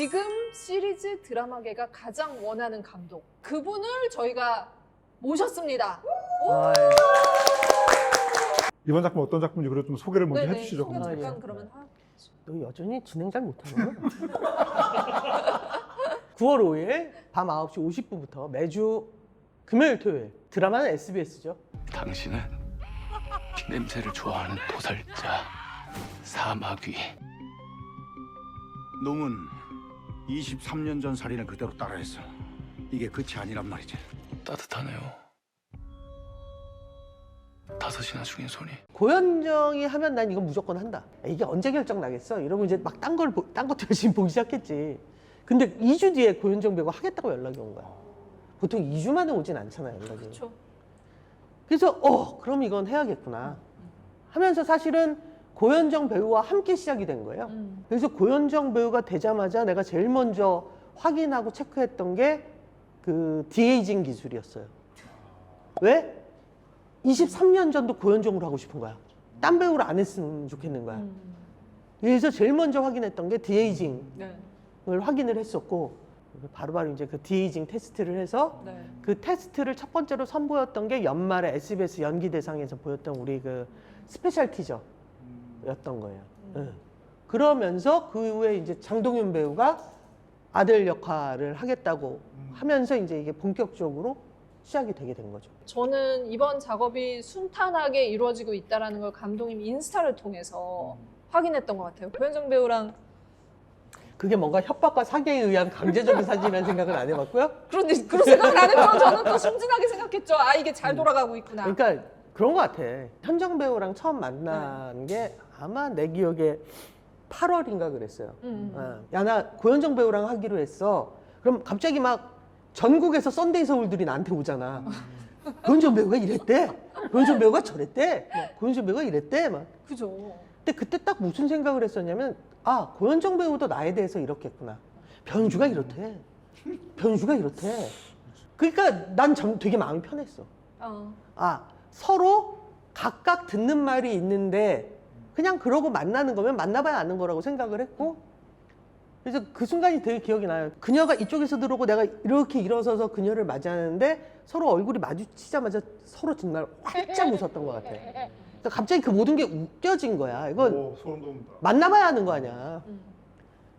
지금 시리즈 드라마계가 가장 원하는 감독 그분을 저희가 모셨습니다. 아, 이번 작품 어떤 작품인지 그래도 좀 소개를 먼저 네네, 해주시죠. 소개. 잠깐 예. 그러면 하. 너 여전히 진행 잘 못하나? 9월 5일 밤 9시 50분부터 매주 금요일 토요일 드라마는 SBS죠. 당신은 피냄새를 좋아하는 도살자 사마귀 놈은 23년 전 살인을 그대로 따라했어. 이게 끝이 아니란 말이지. 따뜻하네요. 다섯이나 중인 손이 고현정이 하면 난 이건 무조건 한다. 이게 언제 결정 나겠어? 이러고 이제 막 딴 걸, 딴 것도 열심히 보기 시작했지. 근데 2주 뒤에 고현정 배우가 하겠다고 연락이 온 거야. 보통 2주 만에 오진 않잖아요, 연락이. 그렇죠. 그래서 어 그럼 이건 해야겠구나 하면서 사실은 고현정 배우와 함께 시작이 된 거예요. 음. 그래서 고현정 배우가 되자마자 내가 제일 먼저 확인하고 체크했던 게 그 디에이징 기술이었어요. 왜? 23년 전도 고현정으로 하고 싶은 거야. 딴 배우를 안 했으면 좋겠는 거야. 음. 그래서 제일 먼저 확인했던 게 디에이징을 네. 확인을 했었고 바로바로 이제 그 디에이징 테스트를 해서 네. 그 테스트를 첫 번째로 선보였던 게 연말에 SBS 연기 대상에서 보였던 우리 그 스페셜 티저 였던 거예요. 응. 그러면서 그 후에 이제 장동윤 배우가 아들 역할을 하겠다고 하면서 이제 이게 본격적으로 시작이 되게 된 거죠. 저는 이번 작업이 순탄하게 이루어지고 있다라는 걸 감독님 인스타를 통해서 확인했던 것 같아요. 고현정 배우랑 그게 뭔가 협박과 사기에 의한 강제적인 사진이라는 생각은 안 해봤고요. 그런데 그런 생각 안 했죠. 저는 또 순진하게 생각했죠. 아 이게 잘 돌아가고 있구나. 그러니까 그런 것 같아. 현정 배우랑 처음 만난 게 아마 내 기억에 8월인가 그랬어요. 음. 어, 야, 나 고현정 배우랑 하기로 했어. 그럼 갑자기 막 전국에서 썬데이 서울들이 나한테 오잖아. 고현정 배우가 이랬대. 고현정 배우가 저랬대. 막 고현정 배우가 이랬대. 막. 그죠. 근데 그때 딱 무슨 생각을 했었냐면, 아, 고현정 배우도 나에 대해서 이렇겠구나. 변주가 이렇대. 변주가 이렇대. 그러니까 난 참 되게 마음이 편했어. 어. 아, 서로 각각 듣는 말이 있는데 그냥 그러고 만나는 거면 만나봐야 아는 거라고 생각을 했고 그래서 그 순간이 되게 기억이 나요. 그녀가 이쪽에서 들어오고 내가 이렇게 일어서서 그녀를 맞이하는데 서로 얼굴이 마주치자마자 서로 정말 활짝 웃었던 것 같아. 그러니까 갑자기 그 모든 게 웃겨진 거야. 이건 오, 소름 돋는다. 만나봐야 아는 거 아니야. 음.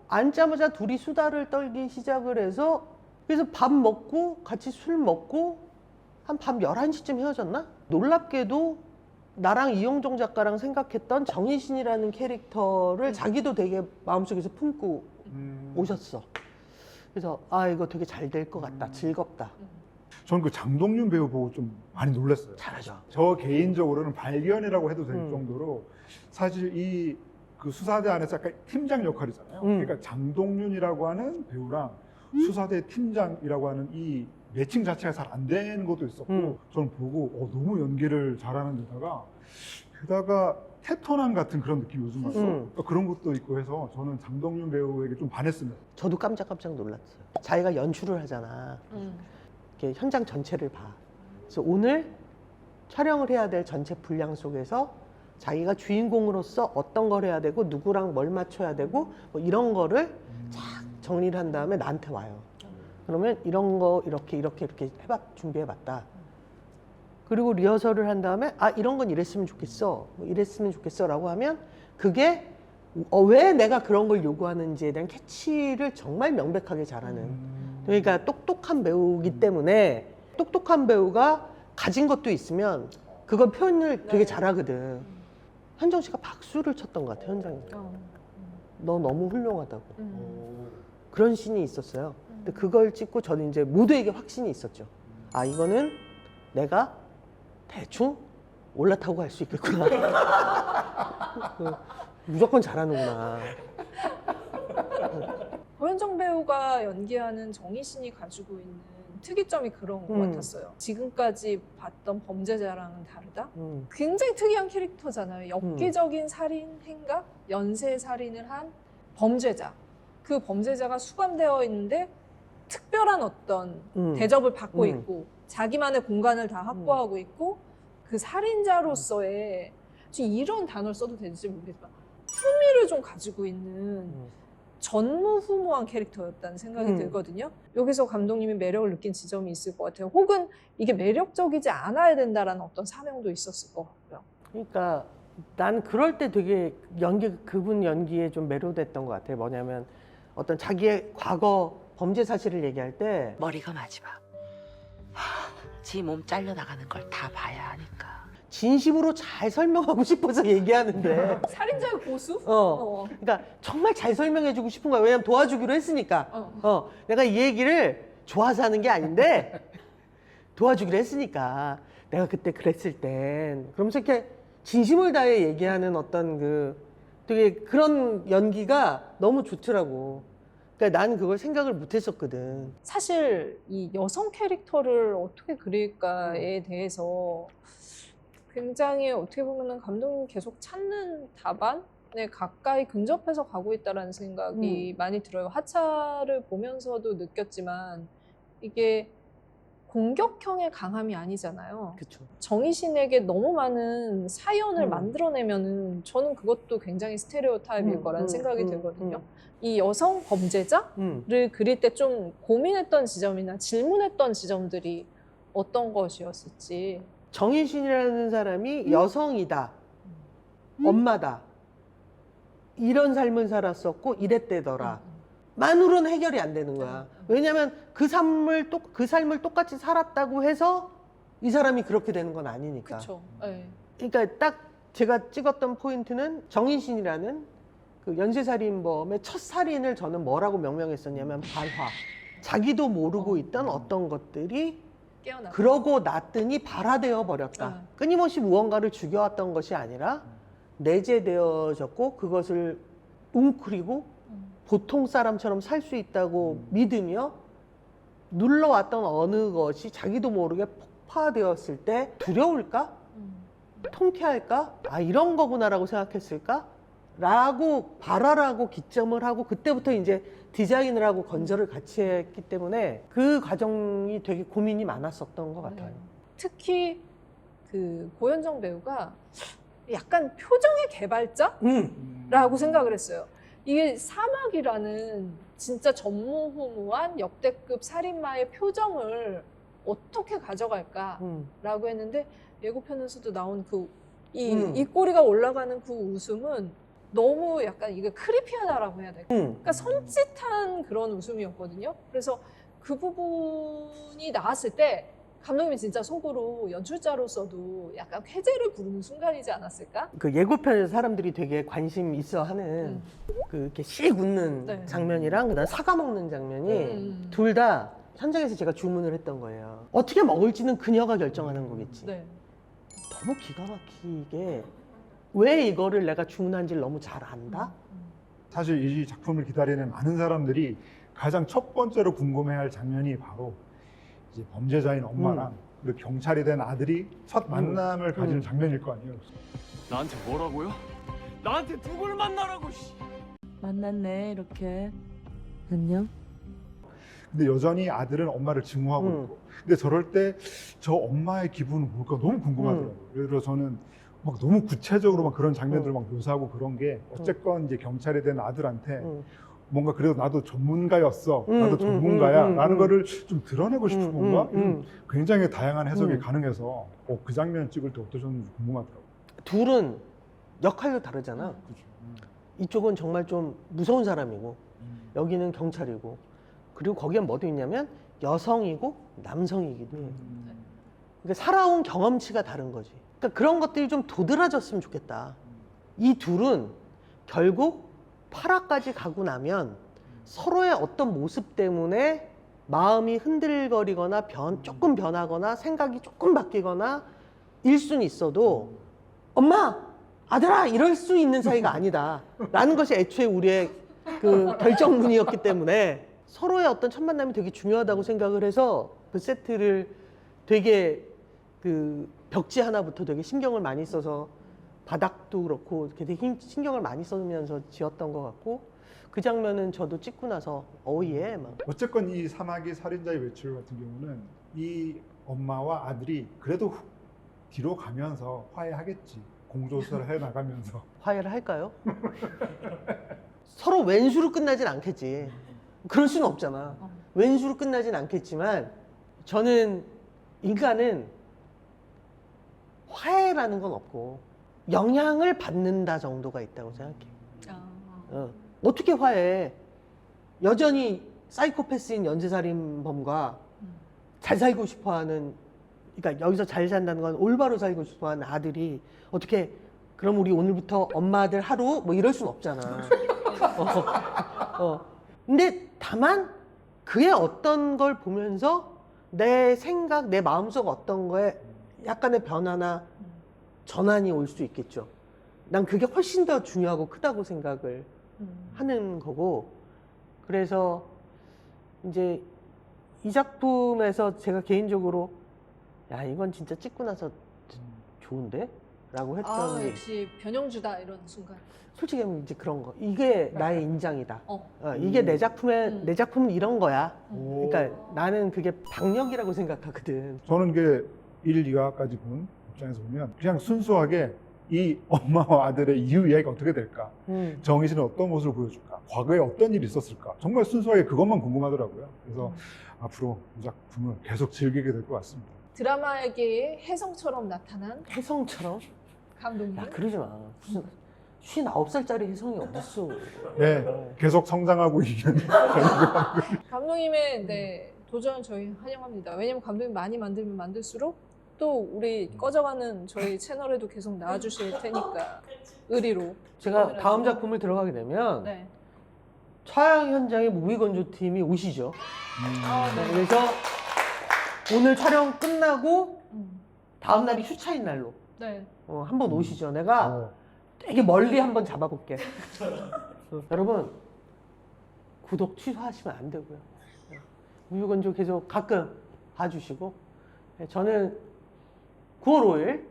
앉자마자 둘이 수다를 떨기 시작을 해서 그래서 밥 먹고 같이 술 먹고 한 밤 11시쯤 헤어졌나? 놀랍게도 나랑 이영종 작가랑 생각했던 정희신이라는 캐릭터를 자기도 되게 마음속에서 품고 음. 오셨어. 그래서 아 이거 되게 잘 될 것 같다. 즐겁다. 저는 그 장동윤 배우 보고 좀 많이 놀랐어요. 잘하죠. 저 개인적으로는 발견이라고 해도 될 음. 정도로 사실 이 그 수사대 안에서 약간 팀장 역할이잖아요. 음. 그러니까 장동윤이라고 하는 배우랑 수사대 팀장이라고 하는 이 매칭 자체가 잘 안 되는 것도 있었고 음. 저는 보고 어, 너무 연기를 잘하는 데다가 게다가 테토남 같은 그런 느낌이 요즘 왔어. 음. 그런 것도 있고 해서 저는 장동윤 배우에게 좀 반했습니다. 저도 깜짝깜짝 놀랐어요. 자기가 연출을 하잖아. 음. 이렇게 현장 전체를 봐. 그래서 오늘 촬영을 해야 될 전체 분량 속에서 자기가 주인공으로서 어떤 걸 해야 되고 누구랑 뭘 맞춰야 되고 뭐 이런 거를 쫙 정리를 한 다음에 나한테 와요. 그러면 이런 거 이렇게 이렇게 이렇게 해봤 준비해봤다. 그리고 리허설을 한 다음에 아 이런 건 이랬으면 좋겠어, 뭐 이랬으면 좋겠어라고 하면 그게 어, 왜 내가 그런 걸 요구하는지에 대한 캐치를 정말 명백하게 잘하는. 그러니까 똑똑한 배우기 때문에 똑똑한 배우가 가진 것도 있으면 그걸 표현을 되게 네. 잘하거든. 현정 씨가 박수를 쳤던 것 같아 현장에. 어. 너 너무 훌륭하다고. 음. 그런 씬이 있었어요. 근데 그걸 찍고 저는 이제 모두에게 확신이 있었죠. 아 이거는 내가 대충 올라타고 갈 수 있겠구나. 그, 무조건 잘하는구나. 고현정 배우가 연기하는 정희신이 가지고 있는 특이점이 그런 것 음. 같았어요. 지금까지 봤던 범죄자랑은 다르다. 음. 굉장히 특이한 캐릭터잖아요. 엽기적인 살인 행각, 연쇄 살인을 한 범죄자. 그 범죄자가 수감되어 있는데 특별한 어떤 음. 대접을 받고 음. 있고 자기만의 공간을 다 확보하고 있고 그 살인자로서의 지금 이런 단어를 써도 되는지 모르겠지만 품위를 좀 가지고 있는 음. 전무후무한 캐릭터였다는 생각이 음. 들거든요. 여기서 감독님이 매력을 느낀 지점이 있을 것 같아요. 혹은 이게 매력적이지 않아야 된다라는 어떤 사명도 있었을 것 같고요. 그러니까 난 그럴 때 되게 연기 그분 연기에 좀 매료됐던 것 같아요. 뭐냐면 어떤 자기의 과거 범죄 사실을 얘기할 때 머리가 마지막. 지 몸 잘려 나가는 걸 다 봐야 하니까. 진심으로 잘 설명하고 싶어서 얘기하는데 살인자의 고수? 어 어. 그러니까 정말 잘 설명해주고 싶은 거야. 왜냐면 도와주기로 했으니까. 어. 어, 내가 이 얘기를 좋아서 하는 게 아닌데 도와주기로 했으니까 내가 그때 그랬을 땐 그러면서 이렇게 진심을 다해 얘기하는 어떤 그 되게 그런 연기가 너무 좋더라고. 그러니까 나는 그걸 생각을 못 했었거든. 사실 이 여성 캐릭터를 어떻게 그릴까에 대해서 굉장히 어떻게 보면은 감독님 계속 찾는 답안에 가까이 근접해서 가고 있다라는 생각이 많이 들어요. 하차를 보면서도 느꼈지만 이게 공격형의 강함이 아니잖아요. 그렇죠. 정희신에게 너무 많은 사연을 음. 만들어내면은 저는 그것도 굉장히 스테레오타입일 음, 거라는 음, 생각이 음, 들거든요. 음. 이 여성 범죄자 음. 를 그릴 때 좀 고민했던 지점이나 질문했던 지점들이 어떤 것이었을지. 정희신이라는 사람이 여성이다. 엄마다. 이런 삶을 살았었고 이랬대더라. 만으로는 해결이 안 되는 거야. 왜냐면 그 삶을 똑, 그 삶을 똑같이 살았다고 해서 이 사람이 그렇게 되는 건 아니니까. 그렇죠. 네. 그러니까 딱 제가 찍었던 포인트는 정인신이라는 그 연쇄살인범의 첫 살인을 저는 뭐라고 명명했었냐면 반화. 자기도 모르고 있던 어떤 것들이 깨어나. 그러고 났더니 발화되어 버렸다. 아. 끊임없이 무언가를 죽여왔던 것이 아니라 내재되어졌고 그것을 웅크리고 음. 보통 사람처럼 살 수 있다고 믿으며 눌러왔던 어느 것이 자기도 모르게 폭파되었을 때 두려울까? 음. 통쾌할까? 아 이런 거구나라고 생각했을까? 라고 발화라고 기점을 하고 그때부터 이제 디자인을 하고 건설을 같이 했기 때문에 그 과정이 되게 고민이 많았었던 것 같아요. 네. 특히 그 고현정 배우가 약간 표정의 개발자라고 음. 생각을 했어요. 이게 사막이라는 진짜 전무후무한 역대급 살인마의 표정을 어떻게 가져갈까라고 음. 했는데 예고편에서도 나온 그 이 음. 입꼬리가 올라가는 그 웃음은 너무 약간 이게 크리피하다라고 해야 될까? 음. 그러니까 섬찟한 그런 웃음이었거든요. 그래서 그 부분이 나왔을 때 감독님이 진짜 속으로 연출자로서도 약간 쾌재를 부르는 순간이지 않았을까? 그 예고편에서 사람들이 되게 관심 있어 하는 음. 그 이렇게 씩 웃는 네. 장면이랑 그다음 사과 먹는 장면이 음. 둘 다 현장에서 제가 주문을 했던 거예요. 어떻게 먹을지는 그녀가 결정하는 거겠지. 네. 너무 기가 막히게 왜 이거를 내가 주문한지를 너무 잘 안다? 사실 이 작품을 기다리는 많은 사람들이 가장 첫 번째로 궁금해할 장면이 바로 이제 범죄자인 엄마랑 그리고 경찰이 된 아들이 첫 만남을 가지는 음. 장면일 거 아니에요. 나한테 뭐라고요? 나한테 누굴 만나라고 씨. 만났네 이렇게. 안녕. 근데 여전히 아들은 엄마를 증오하고 음. 있고. 근데 저럴 때 저 엄마의 기분은 뭘까 너무 궁금하더라고요. 음. 그래서 저는 막 너무 구체적으로 막 그런 장면들을 막 묘사하고 그런 게 어쨌건 이제 경찰이 된 아들한테 음. 뭔가 그래도 나도 전문가였어. 음, 나도 음, 전문가야. 음, 음, 라는 음. 거를 좀 드러내고 싶은 음, 건가? 음, 음. 굉장히 다양한 해석이 음. 가능해서 어, 그 장면 찍을 때 어떠셨는지 궁금하더라고요. 둘은 역할도 다르잖아. 그렇죠. 음. 이쪽은 정말 좀 무서운 사람이고 음. 여기는 경찰이고 그리고 거기에 뭐도 있냐면 여성이고 남성이기도 해. 음. 그러니까 살아온 경험치가 다른 거지. 그러니까 그런 것들이 좀 도드라졌으면 좋겠다. 이 둘은 결국 8화까지 가고 나면 서로의 어떤 모습 때문에 마음이 흔들거리거나 변, 조금 변하거나 생각이 조금 바뀌거나 일 수는 있어도 엄마, 아들아 이럴 수 있는 사이가 아니다. 라는 것이 애초에 우리의 그 결정문이었기 때문에 서로의 어떤 첫 만남이 되게 중요하다고 생각을 해서 그 세트를 되게 그 벽지 하나부터 되게 신경을 많이 써서 바닥도 그렇고 되게 힘- 신경을 많이 써면서 지었던 것 같고 그 장면은 저도 찍고 나서 어예 막 어쨌건 이 사마귀 살인자의 외출 같은 경우는 이 엄마와 아들이 그래도 후- 뒤로 가면서 화해하겠지. 공조사를 해 나가면서. 화해를 할까요? 서로 왼수로 끝나진 않겠지. 그럴 수는 없잖아. 어. 왼수로 끝나진 않겠지만 저는 인간은 화해라는 건 없고 영향을 받는다 정도가 있다고 생각해. 아, 어. 어떻게 화해? 여전히 사이코패스인 연쇄살인범과 음. 잘 살고 싶어하는 그러니까 여기서 잘 산다는 건 올바로 살고 싶어하는 아들이 어떻게 그럼 우리 오늘부터 엄마들 하루 뭐 이럴 순 없잖아. 어, 어. 근데 다만 그의 어떤 걸 보면서 내 생각, 내 마음속 어떤 거에 약간의 변화나 전환이 올 수 있겠죠. 난 그게 훨씬 더 중요하고 크다고 생각을 음. 하는 거고 그래서 이제 이 작품에서 제가 개인적으로 야 이건 진짜 찍고 나서 좋은데? 라고 했던 아 게 역시 변형주다 이런 순간. 솔직히 하면 이제 그런 거 이게 나의 인장이다 어. 어, 이게 내 작품의 음. 내 작품은 이런 거야 오. 그러니까 나는 그게 박력이라고 생각하거든 저는 그 1, 2화까지 본 입장에서 보면 그냥 순수하게 이 엄마와 아들의 이후 이야기가 어떻게 될까? 음. 정희 씨는 어떤 모습을 보여줄까? 과거에 어떤 일이 있었을까? 정말 순수하게 그것만 궁금하더라고요. 그래서 앞으로 이 작품을 계속 즐기게 될 것 같습니다. 드라마계의 혜성처럼 나타난 혜성처럼? 감독님. 야 그러지 마 무슨 59살짜리 혜성이 어딨어 네, 계속 성장하고 있는 감독님의 네, 도전 저희 환영합니다. 왜냐면 감독님 많이 만들면 만들수록 또 우리 꺼져가는 저희 채널에도 계속 나와주실 테니까 의리로. 제가 다음 작품을 들어가게 되면 네. 촬영 현장에 무비 건조 팀이 오시죠 아, 네. 그래서 오늘 촬영 끝나고 음. 다음 날이 휴차인 날로 네. 어, 한번 오시죠. 내가 어, 되게 멀리 한번 잡아볼게. 어, 여러분 구독 취소하시면 안 되고요. 무유건조 계속 가끔 봐주시고 네, 저는 9월 5일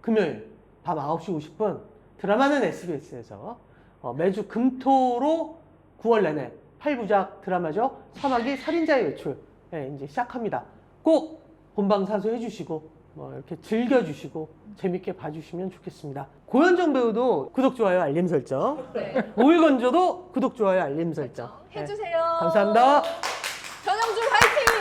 금요일 밤 9시 50분 드라마는 SBS에서 어, 매주 금토로 9월 내내 8부작 드라마죠. 사막이 살인자의 외출 네, 이제 시작합니다. 꼭 본방 사수해 주시고 뭐 이렇게 즐겨 주시고 재밌게 봐주시면 좋겠습니다. 고현정 배우도 구독 좋아요 알림 설정. 네. 오일건조도 구독 좋아요 알림 설정. 네, 해주세요. 감사합니다. 전영준 화이팅!